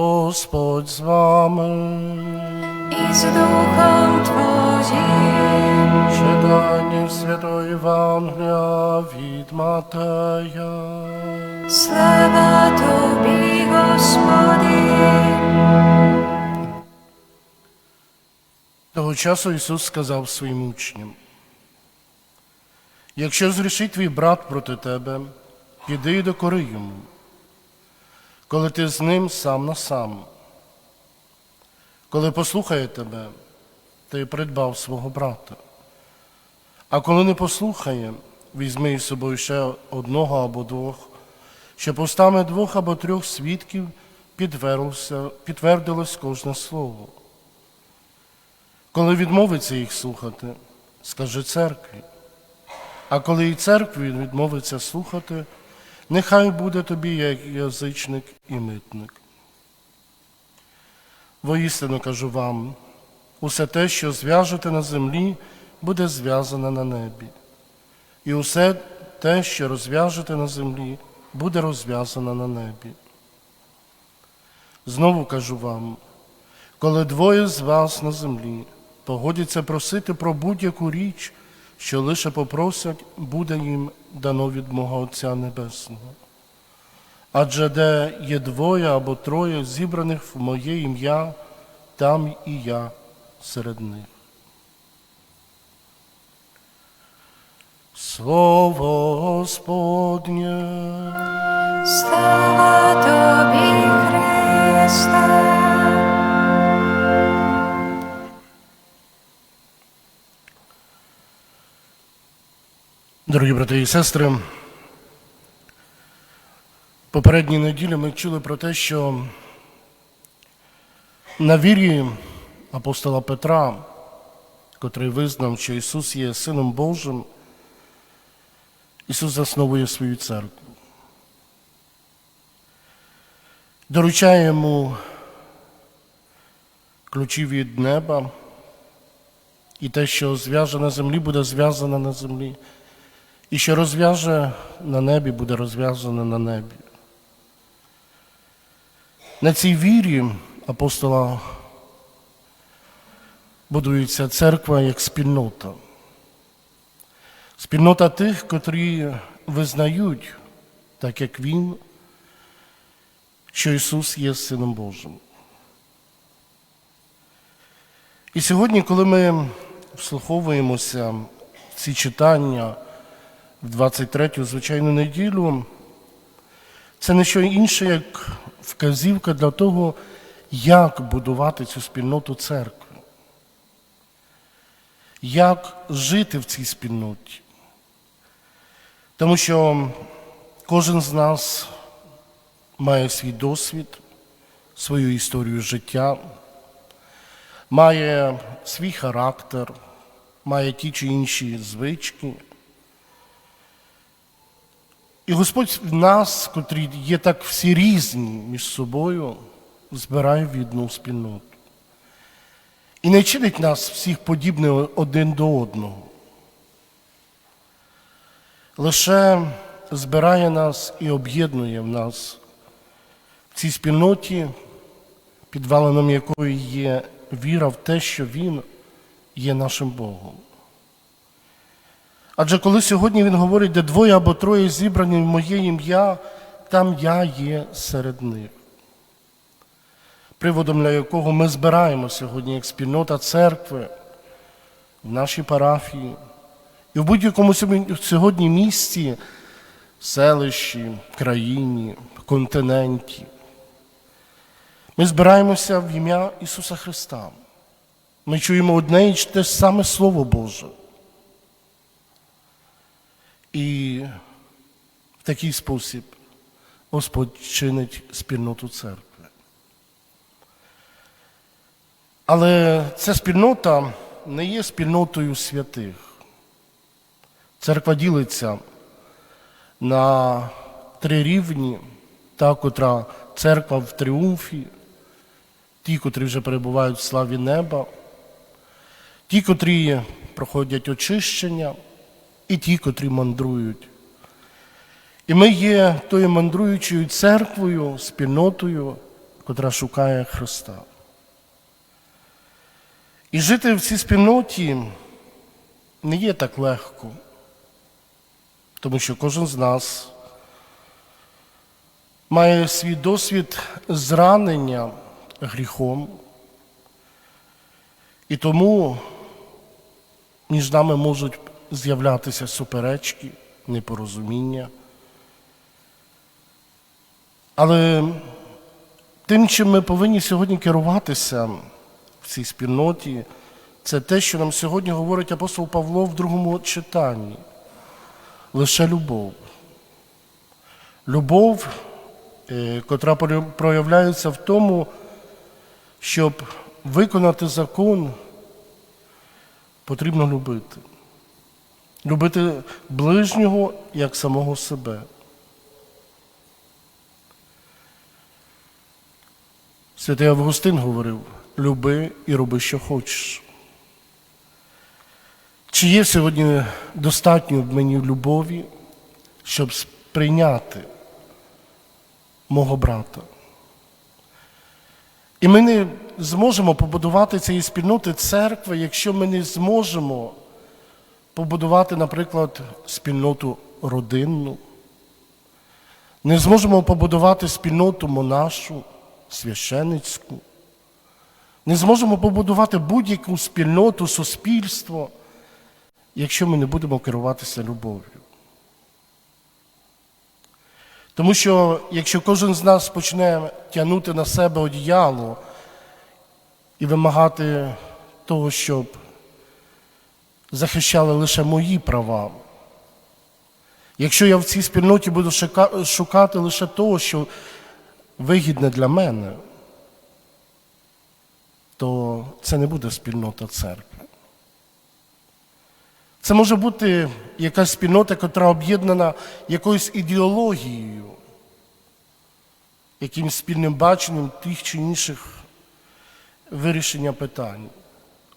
Господь з вами. і з Духом Твоїм. Читання Святої Євангелія від Матея. Слава Тобі, Господи. Того часу Ісус сказав своїм учням, якщо зрішить твій брат проти тебе, піди і докори йому, коли ти з ним сам на сам. Коли послухає тебе, ти придбав свого брата. А коли не послухає, візьми із собою ще одного або двох, щоб устами двох або трьох свідків підтвердилось кожне слово. Коли відмовиться їх слухати, скажи церкві. А коли і церкві відмовиться слухати, нехай буде тобі як язичник і митник. Воістину кажу вам, усе те, що зв'яжете на землі, буде зв'язане на небі, і усе те, що розв'яжете на землі, буде розв'язане на небі. Знову кажу вам, коли двоє з вас на землі погодяться просити про будь-яку річ, що лише попросять, буде їм дано від мого Отця Небесного. Адже де є двоє або троє зібраних в моє ім'я, там і я серед них. Слово Господнє. Слава Тобі, Христе. Дорогі брати і сестри, попередній неділі ми чули про те, що на вірі апостола Петра, котрий визнав, що Ісус є Сином Божим, Ісус засновує свою церкву. Доручає йому ключі від неба, і те, що зв'яже на землі, буде зв'язане на землі. І що розв'яже на небі, буде розв'язане на небі. На цій вірі апостола будується церква як спільнота. Спільнота тих, котрі визнають, так як Він, що Ісус є Сином Божим. І сьогодні, коли ми вслуховуємося в ці читання, в 23-ю звичайну неділю, це не що інше, як вказівка для того, як будувати цю спільноту церкви, як жити в цій спільноті. Тому що кожен з нас має свій досвід, свою історію життя, має свій характер, має ті чи інші звички. І Господь нас, котрі є так всі різні між собою, збирає в одну спільноту. І не чинить нас всіх подібних один до одного. Лише збирає нас і об'єднує в нас в цій спільноті, підваленом якої є віра в те, що Він є нашим Богом. Адже коли сьогодні він говорить, де двоє або троє зібрані в моє ім'я, там я є серед них. Приводом для якого ми збираємо сьогодні як спільнота церкви в нашій парафії і в будь-якому сьогодні місті, селищі, країні, континенті. Ми збираємося в ім'я Ісуса Христа. Ми чуємо одне і те саме Слово Боже. І в такий спосіб Господь чинить спільноту церкви. Але ця спільнота не є спільнотою святих. Церква ділиться на три рівні, та, котра церква в тріумфі, ті, котрі вже перебувають в славі неба, ті, котрі проходять очищення і ті, котрі мандрують. І ми є тою мандруючою церквою, спільнотою, котра шукає Христа. І жити в цій спільноті не є так легко, тому що кожен з нас має свій досвід зранення гріхом, і тому між нами можуть з'являтися суперечки, непорозуміння. Але тим, чим ми повинні сьогодні керуватися в цій спільноті, це те, що нам сьогодні говорить апостол Павло в другому читанні. Лише любов. Любов, е, котра проявляється в тому, щоб виконати закон, потрібно любити. Любити ближнього як самого себе. Святий Августин говорив: люби і роби, що хочеш. Чи є сьогодні достатньо в мені любові, щоб сприйняти мого брата? І ми не зможемо побудувати цієї спільноти церкви, якщо ми не зможемо побудувати, наприклад, спільноту родинну, не зможемо побудувати спільноту монашу, священицьку, не зможемо побудувати будь-яку спільноту, суспільство, якщо ми не будемо керуватися любов'ю. Тому що якщо кожен з нас почне тягнути на себе одіяло і вимагати того, щоб захищали лише мої права, якщо я в цій спільноті буду шукати лише того, що вигідне для мене, то це не буде спільнота церкви. Це може бути якась спільнота, яка об'єднана якоюсь ідеологією, якимось спільним баченням тих чи інших вирішення питань.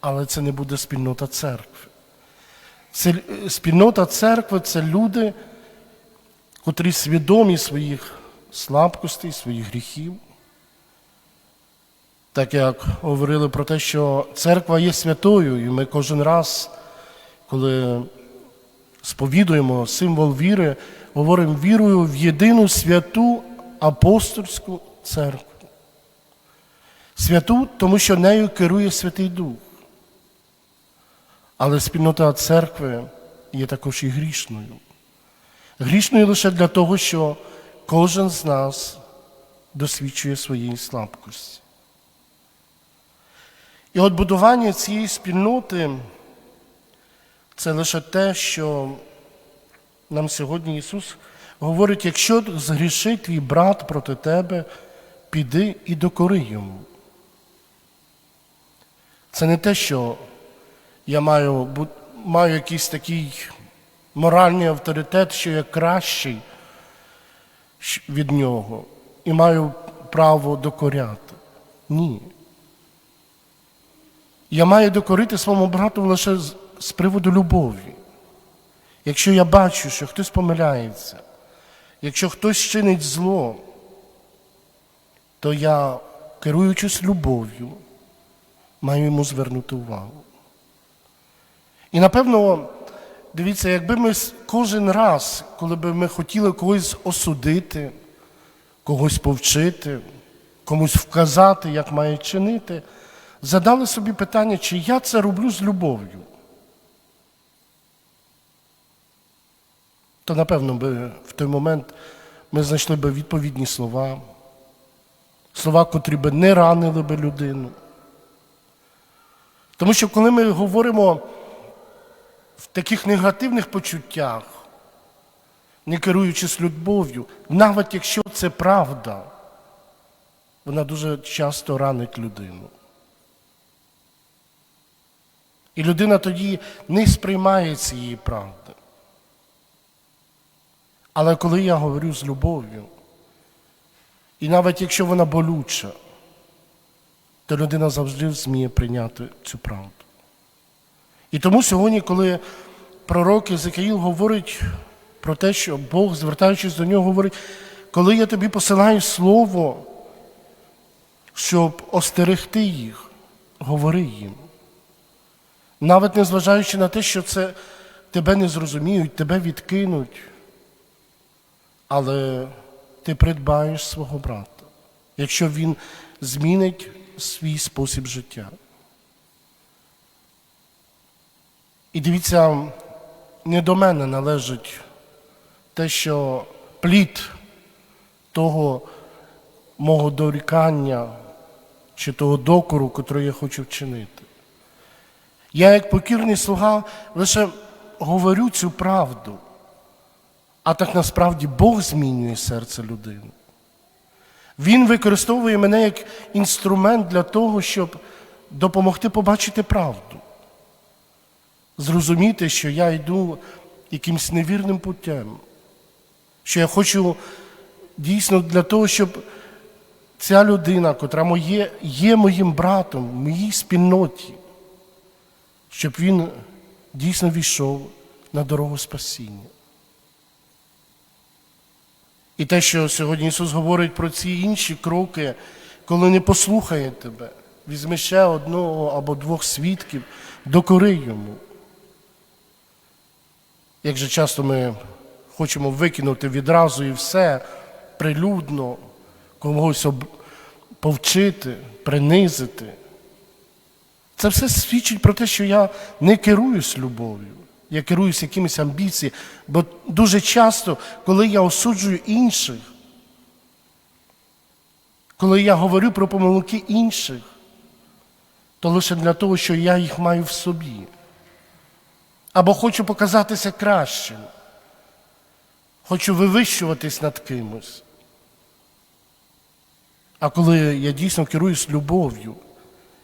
Але це не буде спільнота церкви. Це, е, спільнота церкви це люди, котрі свідомі своїх слабкостей, своїх гріхів. Так як говорили про те, що церква є святою, і ми кожен раз, коли сповідуємо символ віри, говоримо вірою в єдину святу апостольську церкву. Святу, тому що нею керує Святий Дух. Але спільнота церкви є також і грішною. Грішною лише для того, що кожен з нас досвідчує своєї слабкості. І от будування цієї спільноти це лише те, що нам сьогодні Ісус говорить, якщо згрішить твій брат проти тебе, піди і докори йому. Це не те, що я маю, маю якийсь такий моральний авторитет, що я кращий від нього і маю право докоряти. Ні. Я маю докорити своєму брату лише з, приводу любові. Якщо я бачу, що хтось помиляється, якщо хтось чинить зло, то я, керуючись любов'ю, маю йому звернути увагу. І напевно, дивіться, якби ми кожен раз, коли б ми хотіли когось осудити, когось повчити, комусь вказати, як має чинити, задали собі питання, чи я це роблю з любов'ю. То, напевно, би в той момент ми знайшли би відповідні слова, слова, котрі би не ранили би людину. Тому що коли ми говоримо в таких негативних почуттях, не керуючись любов'ю, навіть якщо це правда, вона дуже часто ранить людину. І людина тоді не сприймає цієї правди. Але коли я говорю з любов'ю, і навіть якщо вона болюча, то людина завжди зміє прийняти цю правду. І тому сьогодні, коли пророк Єзекіїл говорить про те, що Бог, звертаючись до нього, говорить, коли я тобі посилаю слово, щоб остерегти їх, говори їм. Навіть незважаючи на те, що це тебе не зрозуміють, тебе відкинуть, але ти придбаєш свого брата, якщо він змінить свій спосіб життя. І дивіться, не до мене належить те, що плід того мого дорікання чи того докору, котрий я хочу вчинити. Я, як покірний слуга, лише говорю цю правду, а так насправді Бог змінює серце людини. Він використовує мене як інструмент для того, щоб допомогти побачити правду, зрозуміти, що я йду якимсь невірним путем, що я хочу дійсно для того, щоб ця людина, котра моє, є моїм братом в моїй спільноті, щоб він дійсно війшов на дорогу спасіння. І те, що сьогодні Ісус говорить про ці інші кроки, коли не послухає тебе, візьми ще одного або двох свідків, докори йому. Як же часто ми хочемо викинути відразу і все прилюдно, когось повчити, принизити. Це все свідчить про те, що я не керуюсь любов'ю, я керуюсь якимись амбіціями. Бо дуже часто, коли я осуджую інших, коли я говорю про помилки інших, то лише для того, що я їх маю в собі. Або хочу показатися кращим, хочу вивищуватись над кимось. А коли я дійсно керуюсь любов'ю,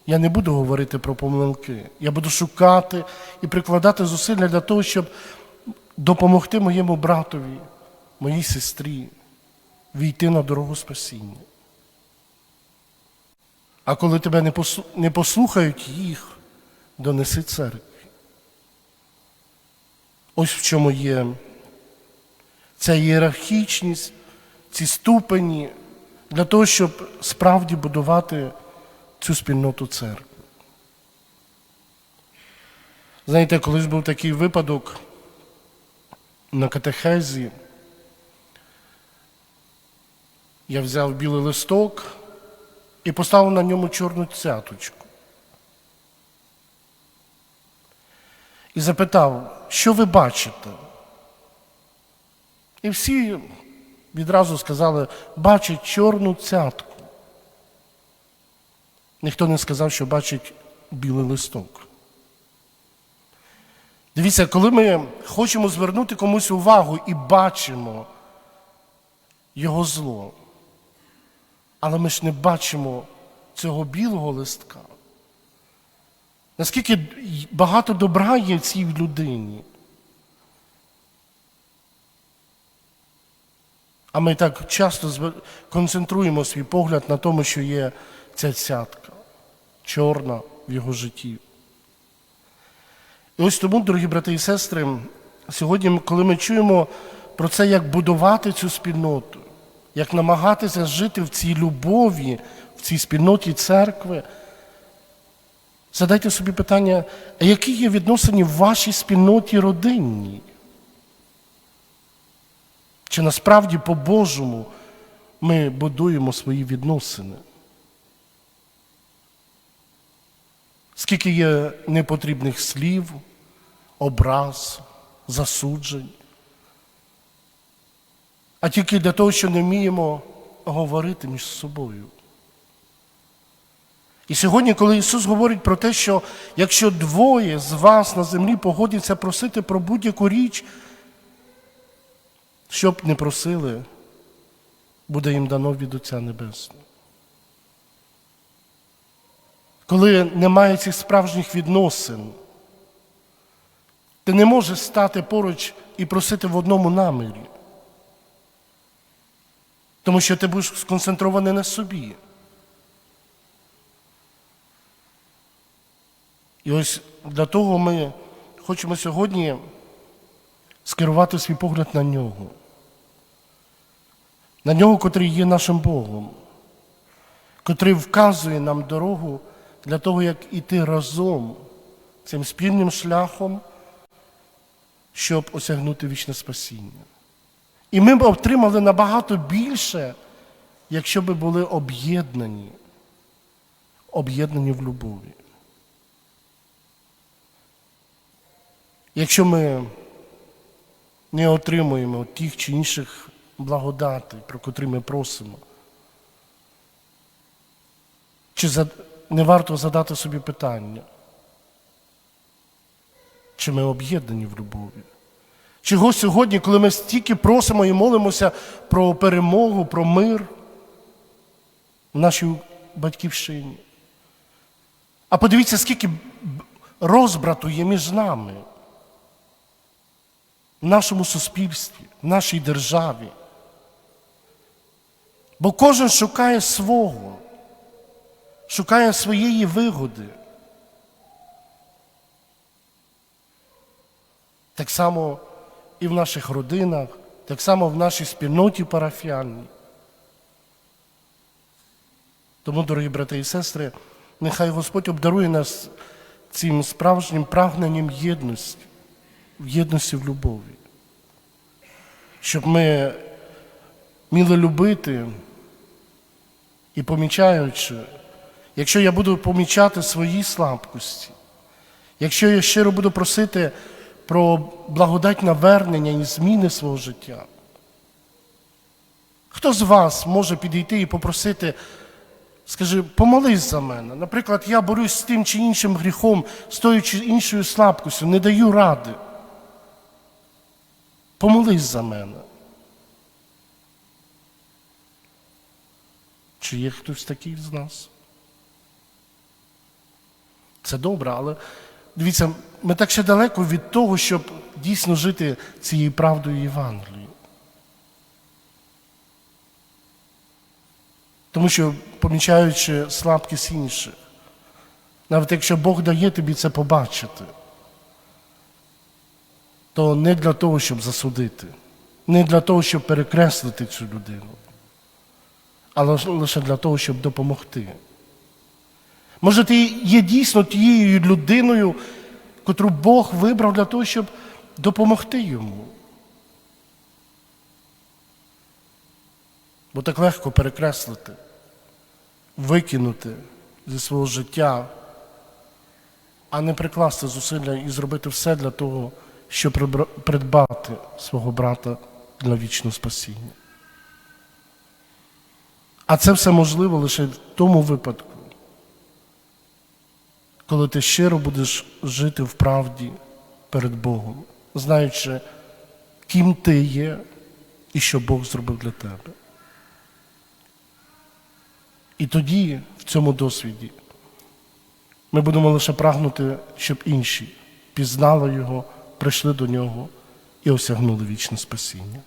я не буду говорити про помилки. Я буду шукати і прикладати зусилля для того, щоб допомогти моєму братові, моїй сестрі війти на дорогу спасіння. А коли тебе не послухають їх, донеси церкві. Ось в чому є ця ієрархічність, ці ступені для того, щоб справді будувати цю спільноту церкви. Знаєте, колись був такий випадок на катехезі. Я взяв білий листок і поставив на ньому чорну цяточку. І запитав, що ви бачите? І всі відразу сказали, бачать чорну цятку. Ніхто не сказав, що бачить білий листок. Дивіться, коли ми хочемо звернути комусь увагу і бачимо його зло, але ми ж не бачимо цього білого листка. Наскільки багато добра є в цій людині. А ми так часто концентруємо свій погляд на тому, що є ця цятка, чорна в його житті. І ось тому, дорогі брати і сестри, сьогодні, коли ми чуємо про це, як будувати цю спільноту, як намагатися жити в цій любові, в цій спільноті церкви, задайте собі питання, а які є відносини в вашій спільноті родинній? Чи насправді по-божому ми будуємо свої відносини? Скільки є непотрібних слів, образ, засуджень? А тільки для того, що не вміємо говорити між собою. І сьогодні, коли Ісус говорить про те, що якщо двоє з вас на землі погодяться просити про будь-яку річ, що б не просили, буде їм дано від Отця Небесного. Коли немає цих справжніх відносин, ти не можеш стати поруч і просити в одному намірі. Тому що ти будеш сконцентрований на собі. І ось для того ми хочемо сьогодні скерувати свій погляд на нього. На нього, котрий є нашим Богом, котрий вказує нам дорогу для того, як іти разом цим спільним шляхом, щоб осягнути вічне спасіння. І ми б отримали набагато більше, якщо б були об'єднані, об'єднані в любові. Якщо ми не отримуємо тих чи інших благодатей, про котрі ми просимо, чи не варто задати собі питання, чи ми об'єднані в любові? Чого сьогодні, коли ми стільки просимо і молимося про перемогу, про мир в нашій батьківщині? А подивіться, скільки розбрату є між нами, в нашому суспільстві, в нашій державі. Бо кожен шукає свого, шукає своєї вигоди. Так само і в наших родинах, так само в нашій спільноті парафіальній. Тому, дорогі брати і сестри, нехай Господь обдарує нас цим справжнім прагненням єдності, в єдності в любові, щоб ми вміли любити і помічаючи, якщо я буду помічати свої слабкості, якщо я щиро буду просити про благодать навернення і зміни свого життя. Хто з вас може підійти і попросити, скажи, помолись за мене. Наприклад, я борюсь з тим чи іншим гріхом, з тою чи іншою слабкістю, не даю ради. Помолись за мене. Чи є хтось такий з нас? Це добре, але дивіться, ми так ще далеко від того, щоб дійсно жити цією правдою Євангелії. Тому що, помічаючи слабкість інших, навіть якщо Бог дає тобі це побачити, то не для того, щоб засудити, не для того, щоб перекреслити цю людину, але лише для того, щоб допомогти. Може, ти є дійсно тією людиною, котру Бог вибрав для того, щоб допомогти йому. Бо так легко перекреслити, викинути зі свого життя, а не прикласти зусилля і зробити все для того, щоб придбати свого брата для вічного спасіння. А це все можливо лише в тому випадку, коли ти щиро будеш жити в правді перед Богом, знаючи, ким ти є і що Бог зробив для тебе. І тоді, в цьому досвіді, ми будемо лише прагнути, щоб інші пізнали Його, прийшли до Нього і осягнули вічне спасіння.